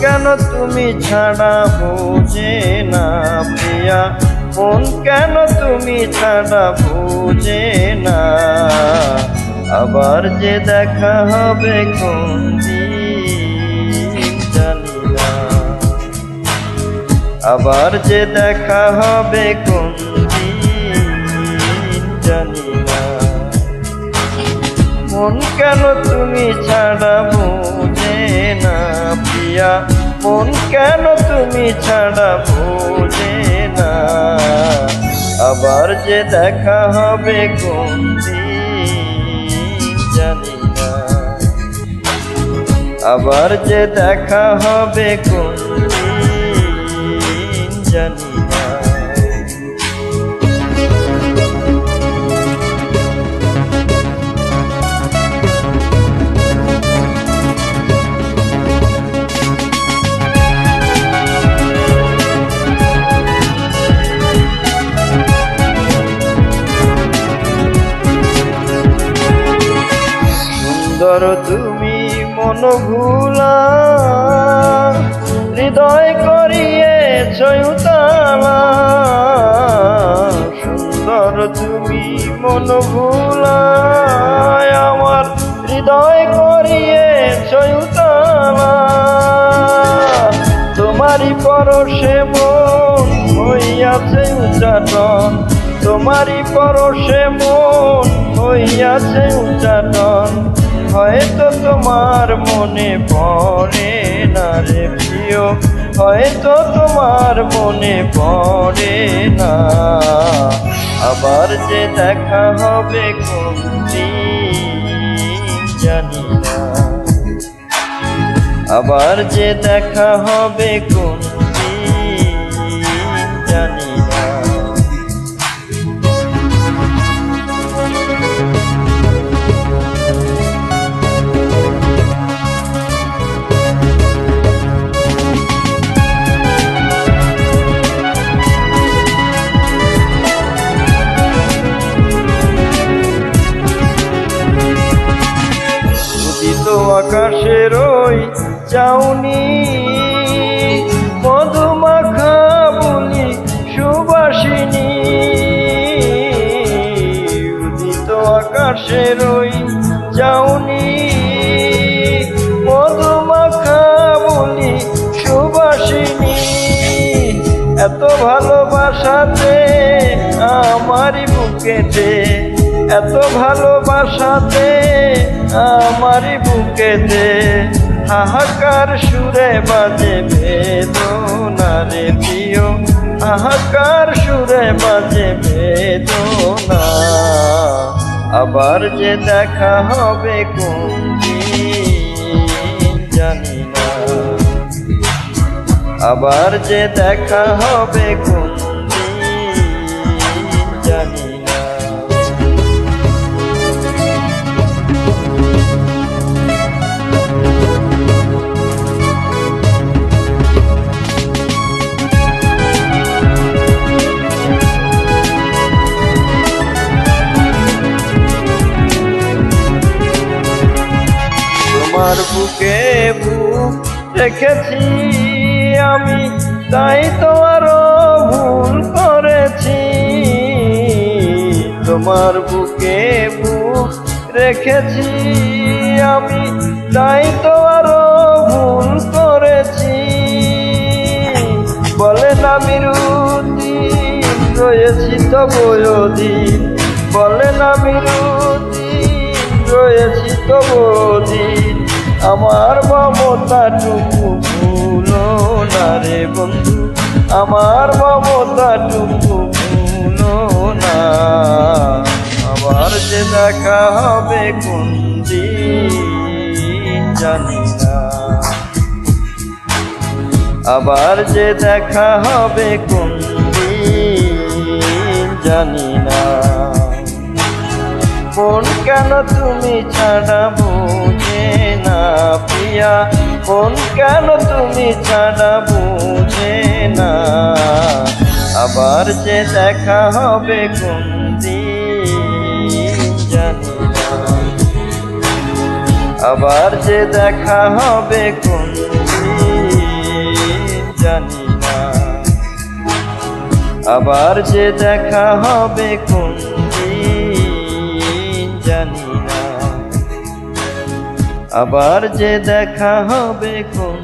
কেন তুমি ছাড়া বুঝে না প্রিয়া? মন কেন তুমি ছাড়া বুঝে না? আবার যে দেখা হবে কোন জানি না। আবার যে দেখা হবে কোন জানি না। মন কেন তুমি মন কেন তুমি ছাড়া বোঝে না? আবার যে দেখা হবে কোন জানি না। আবার যে দেখা হবে কোন জানি তুমি মন ভুলা আমার হৃদয় করিয়ে চয়ুতালা তোমারই পরশে মন হইয়াছে উচ্চাটন। তোমারই পরশে মন হইয়াছে উচ্চাটন। হয়তো তোমার মনে পড়ে না রে প্রিয়। হয়তো তোমার মনে পড়ে না। আবার যে দেখা হবে জানি না। আবার যে দেখা হবে কোন আকাশের ওই চাউনি, মধুমাখা বলি সুবাসিনী। উদিত আকাশের ওই চাউনি, মধুমাখা বলি সুবাসিনী। এত ভালোবাসাতে আমারই বুকেতে এত ভালোবাসাতে আমারই বুকেতে হাহাকার সুরে বাজে বেদনা রে প্রিয়। হাহাকার সুরে বাজে বেদনা। আবার যে দেখা হবে কোন জানি না। আবার যে দেখা হবে কোন জানি তোমার বুকে বুক রেখেছি আমি, তাই তো আরও ভুল করেছি। তোমার বুকে বুক রেখেছি আমি, তাই তো আরও ভুল করেছি। বলেন আমি রুদিন রয়েছি তো বয়োদিন। বলেন আমি রুদিন রয়েছি তো বদিন আমার মমতাটুকু ভুলো না রে বন্ধু। আমার মমতাটুকু ভুলো না। আবার যে দেখা হবে কোন দিন জানি না। আবার যে দেখা হবে কোন দিন জানি না। কোন কেন তুমি ছাড়া বুঝে না প্রিয়া? কোন কেন তুমি ছাড়া বুঝে না? আবার যে দেখা হবে কোন জানি না। আবার যে দেখা হবে কোন জানি না। আবার যে দেখা হবে কোন আবার যে দেখা হবে কোন